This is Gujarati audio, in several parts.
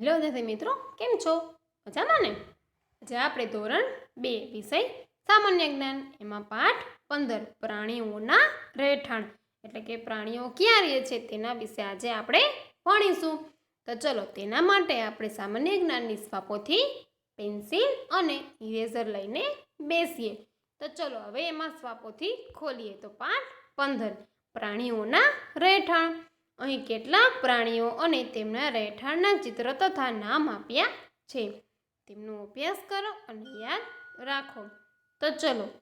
હેલો વિદ્યાર્થી મિત્રો, કેમ છો? મજામાં ને? આજે આપણે ધોરણ બે વિષય સામાન્ય જ્ઞાન, એમાં પાઠ પંદર, પ્રાણીઓના રહેઠાણ. એટલે કે પ્રાણીઓ ક્યાં રહે છે તેના વિશે આજે આપણે ભણીશું. તો ચલો, તેના માટે આપણે સામાન્ય જ્ઞાનની સ્વાપોથી પેન્સિલ અને ઇરેઝર લઈને બેસીએ. તો ચલો, હવે એમાં સ્વાપોથી ખોલીએ. તો પાઠ પંદર, પ્રાણીઓના રહેઠાણ. અહીં કેટલાક પ્રાણીઓ અને તેમના રહેઠાણના ચિત્ર તથા નામ આપ્યા છે. તેમનો અભ્યાસ કરો અને યાદ રાખો. તો ચલો,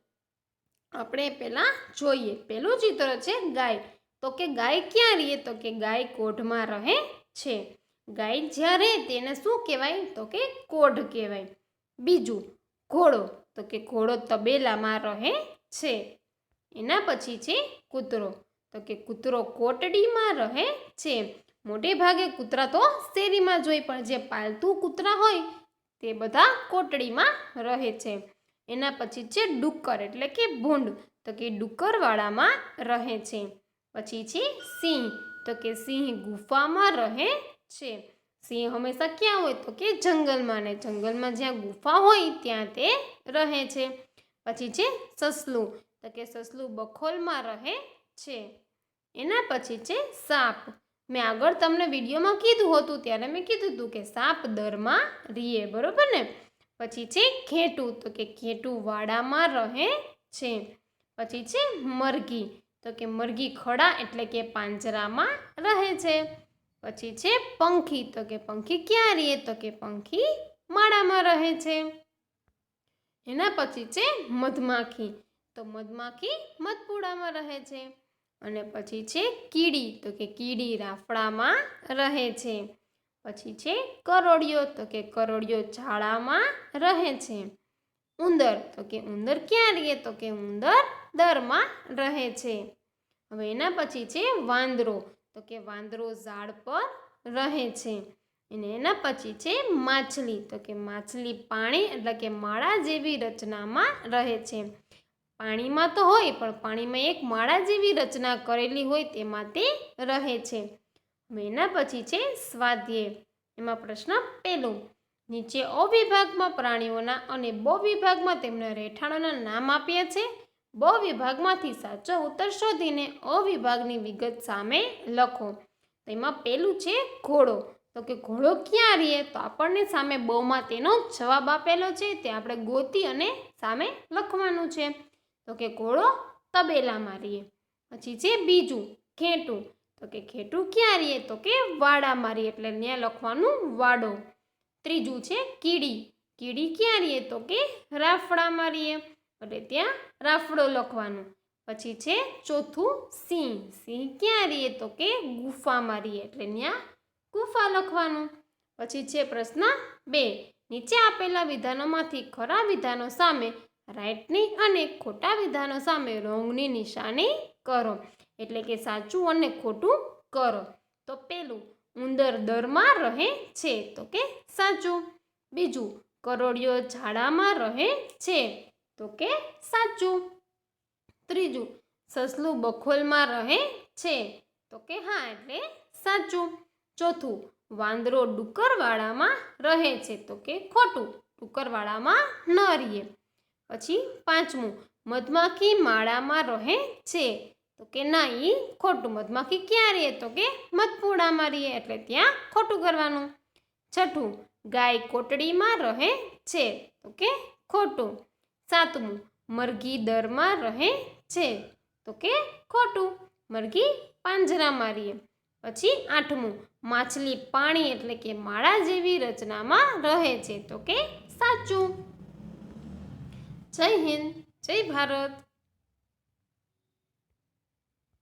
આપણે પહેલાં જોઈએ. પહેલું ચિત્ર છે ગાય. તો કે ગાય ક્યાં રહે? તો કે ગાય કોઢમાં રહે છે. ગાય જ્યાં રહે તેને શું કહેવાય? તો કે કોઢ કહેવાય. બીજું, ઘોડો. તો કે ઘોડો તબેલામાં રહે છે. એના પછી છે કૂતરો. તો કે કૂતરો કોટડીમાં રહે છે. મોટે ભાગે કૂતરા તો શેરીમાં જોઈ પણ જે પાલતુ કૂતરા હોય તે બધા કોટડીમાં રહે છે. એના પછી છે ડુક્કર, એટલે કે ભૂંડ. તો કે ડુક્કરવાળામાં રહે છે. પછી છે સિંહ. તો કે સિંહ ગુફામાં રહે છે. સિંહ હંમેશા ક્યાં હોય? તો કે જંગલમાં, ને જંગલમાં જ્યાં ગુફા હોય ત્યાં તે રહે છે. પછી છે સસલું. તો કે સસલું બખોલમાં રહે છે. એના પછી છે સાપ. મેં આગળ તમને વિડીયોમાં કીધું હતું, ત્યારે મેં કીધું હતું કે સાપ દરમાં રીએ બરોબર ને? પછી છે ઘેટું તો કે ઘેટું વાડામાં રહે છે. પછી છે મરઘી, તો કે મરઘી ખડા એટલે કે પાંજરામાં રહે છે. પછી છે પંખી, તો કે પંખી ક્યાં રીએ તો કે પંખી માળામાં રહે છે. એના પછી છે મધમાખી, તો મધમાખી મધપુડામાં રહે છે. અને પછી છે કીડી, તો કે કીડી રાફડામાં રહે છે. પછી છે કરોડિયો તો કે કરોડિયો ઝાડામાં રહે છે. ઉંદર, તો કે ઉંદર ક્યાં રહે તો કે ઉંદર દરમાં રહે છે. હવે એના પછી છે વાંદરો, તો કે વાંદરો ઝાડ પર રહે છે. અને એના પછી છે માછલી, તો કે માછલી પાણી, એટલે કે માળા જેવી રચનામાં રહે છે. પાણીમાં તો હોય, પણ પાણીમાં એક માળા જેવી રચના કરેલી હોય તેમાં તે રહે છે. એના પછી છે સ્વાધ્યાય. એમાં પ્રશ્ન પહેલો. નીચે અ વિભાગમાં પ્રાણીઓના અને બ વિભાગમાં તેમના રહેઠાણોના નામ આપ્યા છે. બ વિભાગમાંથી સાચો ઉત્તર શોધીને અ વિભાગની વિગત સામે લખો. તેમાં પહેલું છે ઘોડો. તો કે ઘોડો ક્યાં રહીએ તો આપણને સામે બમાં તેનો જવાબ આપેલો છે. તે આપણે ગોતી અને સામે લખવાનું છે. તો કે ઘોડો તબેલામાં રહીએ. પછી છે બીજું ખેટું તો કે ખેટું ક્યાં રહીએ? તો કે વાડામાં રહીએ, એટલે ત્યાં લખવાનું વાડો. ત્રીજું છે કીડી. કીડી ક્યાં રહીએ? તો કે રાફડામાં રહીએ. એટલે ત્યાં રાફડો લખવાનું. પછી છે ચોથું સિંહ. સિંહ ક્યાં રહીએ? તો કે ગુફામાં રહીએ, એટલે ત્યાં ગુફા લખવાનું. પછી છે પ્રશ્ન બે. નીચે આપેલા વિધાનોમાંથી ખરા વિધાનો સામે રાઈટની અને ખોટા વિધાનો સામે રોંગની નિશાની કરો. એટલે કે સાચું અને ખોટું કરો. તો પેલું ઉંદર દરમાં રહે છે. તો કે સાચું. બીજું કરોડિયો ઝાડામાં રહે છે. તો કે સાચું. ત્રીજું સસલું બખોલમાં રહે છે. તો કે હા, એટલે સાચું. ચોથું વાંદરો ડુક્કરવાળામાં રહે છે. તો કે ખોટું. ડુક્કરવાળામાં ન રહીએ. પછી પાંચમું, મધમાખી માળામાં રહે છે. તો કે ના એ ખોટું. મધમાખી ક્યાં રહે? તો કે મધપુડામાં રહે, એટલે ત્યાં ખોટું કરવાનું. છઠ્ઠું, ગાય કોટડીમાં રહે છે. તો કે ખોટું. સાતમું, મરઘી દરમાં રહે છે. તો કે ખોટું. મરઘી પાંજરામાં રહે પછી આઠમું, માછલી પાણી એટલે કે માળા જેવી રચનામાં રહે છે. તો કે સાચું. જય હિન્દ જય ભારત.